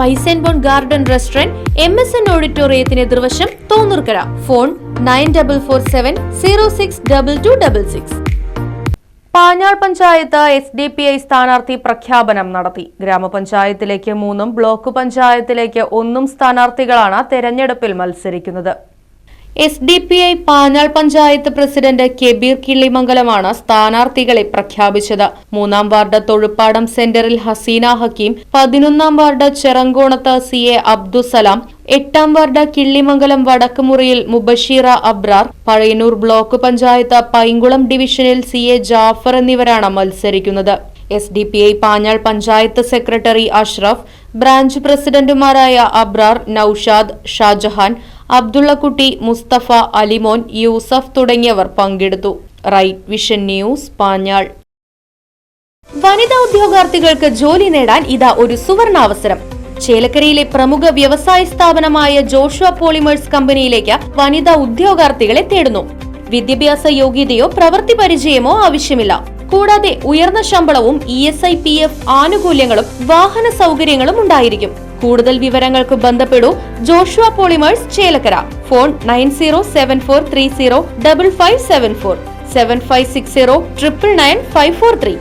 Spice and bone garden restaurant M S N ഓഡിറ്റോറിയത്തിന് എതിർവശം Thonnurkara. Phone nine double four seven zero six double two double six. Panjal panchayat S D P I സ്ഥാനാർത്ഥി പ്രഖ്യാപനം നടത്തി. ഗ്രാമപഞ്ചായത്തിലേക്ക് മൂന്നും block പഞ്ചായത്തിലേക്ക് ഒന്നും സ്ഥാനാർത്ഥികളാണ് തെരഞ്ഞെടുപ്പിൽ മത്സരിക്കുന്നത്. S D P I Panjal panchayat president Kabeer കിള്ളിമംഗലമാണ് സ്ഥാനാർത്ഥികളെ പ്രഖ്യാപിച്ചത്. മൂന്നാം വാർഡ് തൊഴുപ്പാടം സെന്ററിൽ ഹസീന ഹക്കീം പതിനൊന്നാം വാർഡ് ചെറങ്കോണത്ത് സി എ അബ്ദുസലാം എട്ടാം വാർഡ് കിള്ളിമംഗലം വടക്കുമുറിയിൽ മുബഷീറ അബ്രാർ പഴയനൂർ ബ്ലോക്ക് പഞ്ചായത്ത് പൈങ്കുളം ഡിവിഷനിൽ സി എ ജാഫർ എന്നിവരാണ് മത്സരിക്കുന്നത്. S D P I Panjal panchayat secretary Ashraf branch പ്രസിഡന്റുമാരായ അബ്രാർ നൌഷാദ് ഷാജഹാൻ അബ്ദുള്ളക്കുട്ടി മുസ്തഫ അലിമോൻ യൂസഫ് തുടങ്ങിയവർ പങ്കെടുത്തു. Right vision news Panjal. വനിതാ ഉദ്യോഗാർത്ഥികൾക്ക് ജോലി നേടാൻ ഇതാ ഒരു സുവർണാവസരം. ചേലക്കരയിലെ പ്രമുഖ വ്യവസായ സ്ഥാപനമായ ജോഷുവ പോളിമേഴ്സ് കമ്പനിയിലേക്ക് വനിതാ ഉദ്യോഗാർത്ഥികളെ തേടുന്നു. വിദ്യാഭ്യാസ യോഗ്യതയോ പ്രവൃത്തി പരിചയമോ ആവശ്യമില്ല. കൂടാതെ ഉയർന്ന ശമ്പളവും E S I P F ആനുകൂല്യങ്ങളും വാഹന സൗകര്യങ്ങളും ഉണ്ടായിരിക്കും. കൂടുതൽ വിവരങ്ങൾക്ക് ബന്ധപ്പെടൂ Joshua polymers Chelakkara. Phone nine zero seven four three zero double five seven four. Seven five six zero triple nine five four three.